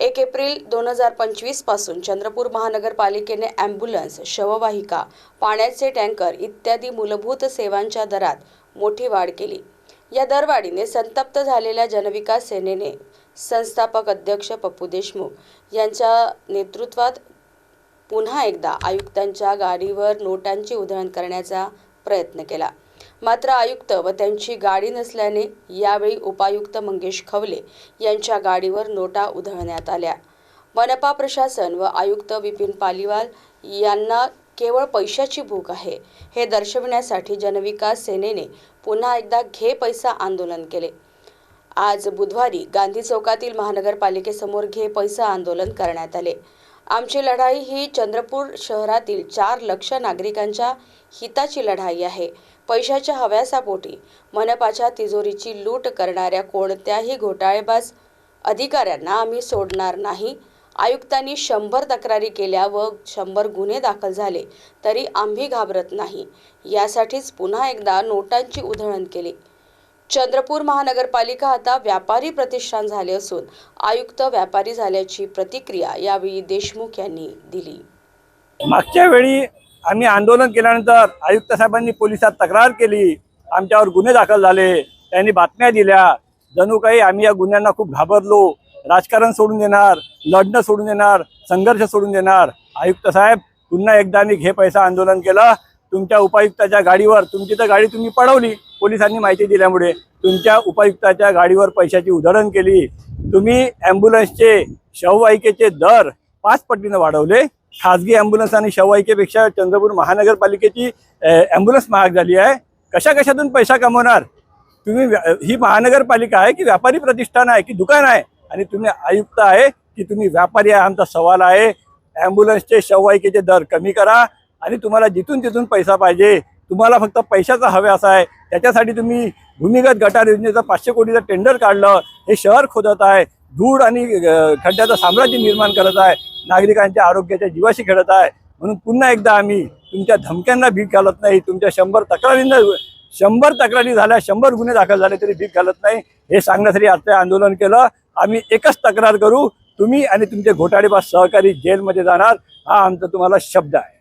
एक एप्रिल दोन हजार पंचवीसपासून चंद्रपूर महानगरपालिकेने ॲम्ब्युलन्स शववाहिका पाण्याचे टँकर इत्यादी मूलभूत सेवांच्या दरात मोठी वाढ केली. या दरवाढीने संतप्त झालेल्या जनविकास सेनेने संस्थापक अध्यक्ष पप्पू देशमुख यांच्या नेतृत्वात पुन्हा एकदा आयुक्तांच्या गाडीवर नोटांची उधळण करण्याचा प्रयत्न केला. मात्र आयुक्त व त्यांची गाडी नसल्याने यावेळी उपायुक्त मंगेश खवले यांच्या गाडीवर नोटा उधळण्यात आल्या. मनपा प्रशासन व आयुक्त विपिन पालिवाल यांना केवळ पैशाची भूक आहे हे दर्शविण्यासाठी जनविकास सेनेने पुन्हा एकदा घे पैसा आंदोलन केले. आज बुधवारी गांधी चौकातील महानगरपालिकेसमोर घे पैसा आंदोलन करण्यात आले. आमची लढाई ही चंद्रपूर शहरातील चार लक्ष नागरिकांच्या हिताची लढाई आहे. पैशाच्या हव्यासापोटी मनपाच्या तिजोरीची लूट करणाऱ्या कोणत्याही घोटाळेबाज अधिकाऱ्यांना आम्ही सोडणार नाही. आयुक्तांनी शंभर तक्रारी केल्या व शंभर गुन्हे दाखल झाले तरी आम्ही घाबरत नाही. यासाठीच पुन्हा एकदा नोटांची उधळण केली. चंद्रपूर महानगरपालिका आता व्यापारी प्रतिष्ठान झाले असून आयुक्त व्यापारी झाल्याची प्रतिक्रिया यावेळी देशमुख यांनी दिली. मागच्या वेळी आम्ही आंदोलन केल्यानंतर आयुक्त साहेबांनी पोलिसात तक्रार केली. आमच्यावर गुन्हे दाखल झाले. त्यांनी बातम्या दिल्या. जणू काही आम्ही या गुन्ह्यांना खूप घाबरलो. राजकारण सोडून देणार लढणं सोडून देणार संघर्ष सोडून देणार. आयुक्त साहेब पुन्हा एकदा आम्ही घे पैसा आंदोलन केलं. तुमच्या उपायुक्ताच्या गाडीवर तुमची तर गाडी तुम्ही पडवली पोलिसांनी माहिती दिल्यामुळे तुमच्या उपायुक्ताच्या गाडीवर पैशाची उधळण केली. तुम्ही ॲम्ब्युलन्सचे शववाहिकेचे दर पाच पटीनं वाढवले. खाजगी ॲम्ब्युलन्स आणि शववाहिकेपेक्षा चंद्रपूर महानगरपालिकेची ॲम्ब्युलन्स महाग झाली आहे. कशा कशातून पैसा कमवणार? तुम्ही व्या- ही महानगरपालिका आहे की व्यापारी प्रतिष्ठान आहे की दुकान आहे? आणि तुम्ही आयुक्त आहे की तुम्ही व्यापारी आहे? आमचा सवाल आहे. ॲम्ब्युलन्सचे शववाहिकेचे दर कमी करा आणि तुम्हाला जिथून तिथून पैसा पाहिजे. तुम्हाला फक्त पैशाचा हवे असा आहे. त्याच्यासाठी तुम्ही भूमिगत गटार योजनेचं पाचशे कोटीचं टेंडर काढलं. हे शहर खोदत आहे. धूळ आणि खड्ड्याचं साम्राज्य निर्माण करत आहे. नागरिकांच्या आरोग्याच्या जीवाशी खेळत आहे. म्हणून पुन्हा एकदा आम्ही तुमच्या धमक्यांना भीक घालत नाही. तुमच्या शंभर तक्रारींना शंभर तक्रारी झाल्या शंभर गुन्हे दाखल झाले तरी भीक घालत नाही. हे सांगण्यासाठी आजचं आंदोलन केलं. आम्ही एकच तक्रार करू. तुम्ही आणि तुमचे घोटाळेबाज सहकारी जेलमध्ये जाणार. हा आमचा तुम्हाला शब्द आहे.